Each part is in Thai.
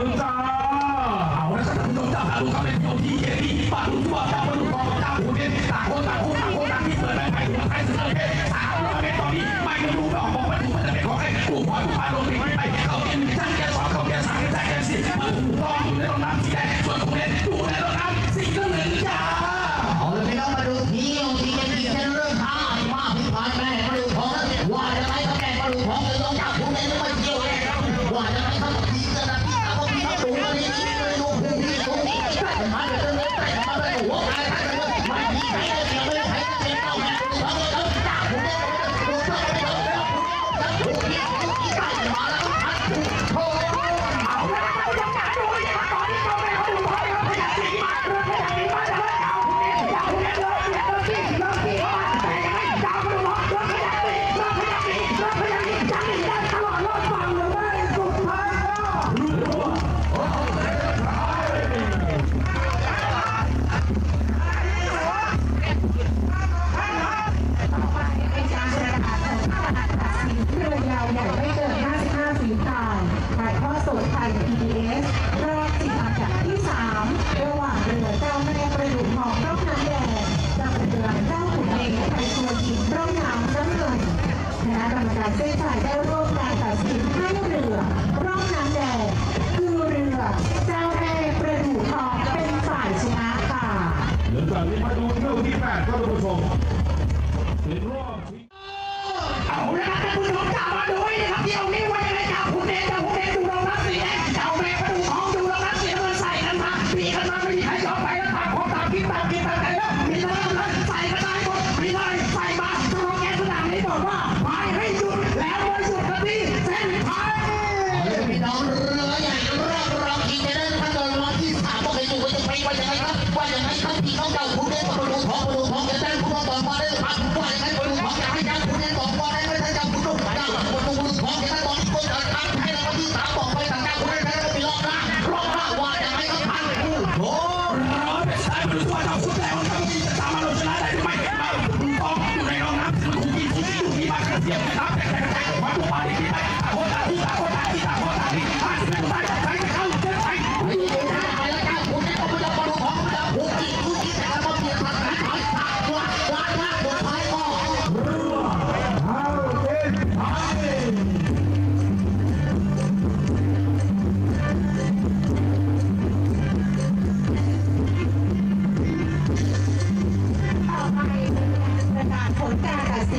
ลุงจ้าเอาละครับท่านผู้ชมจ้าเขาเป็นโยมที่เกียรติป้าดูตัวจ้ามาดูกอกจ้าผู้เป็นต่างคนต่างคนต่างคนต่างที่เปิดไปไปใครเสนอเพศสาวเราเป็นตอนนี้ไม่ก็รู้ไม่อกบอกไม่ถูกมันจะเป็นของใครกลุ่มพ่อผู้พาลงไปไปเขาเป็นช่างแกสองเขาแกสามแกแกสี่มันถูกต้องอยู่ในตรงน้ำ ถ่ายทอดสดไทย PBS รอบชิงอันดับที่ 3 ระหว่างเรือเจ้าแม่ประดุกทองร่องน้ำแดงกับเรือเจ้าขุนเองไทยทัวร์หญิงร่องน้ำน้ำเงินคณะกรรมการเส้นชัยได้ร่วมการตัดสินให้เรือร่องน้ำแดงคือเรือเจ้าแม่ประดุกทองเป็นฝ่ายชนะค่ะเดี๋ยวจากนี้มาดูเที่ยวที่แปดครับท่านผู้ชมเป็นรอบชิงเอาละครับท่านผู้ชมจ๋ามาดูให้นะครับเดี๋ยวนี้ว่ายังไงเจ้าคุณเนี่ยเจ้าคุณเนี่ยดูร เทียมนะครับแต่แต่แต่ว่าตัวบ้าที่ไปต่างคนตาที่ตาคนตางที่ตาคนตางที่ตา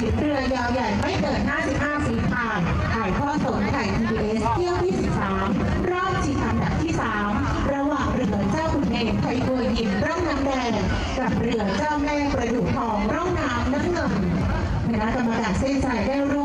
สิเรือยาวใหญ่ไม่เกิน 55ฝีพานถ่ายทอดสดไก่ PBS เที่ยวที่ 13 รอบชิงอันดับที่ 3 ระหว่างเรือเจ้าคุณเอกไทยตัวยิมร่องน้ำแดงกับเรือเจ้าแม่ประดุกทองร่องน้ำน้ำเงินคณะกรรมการเส้นชัยได้ร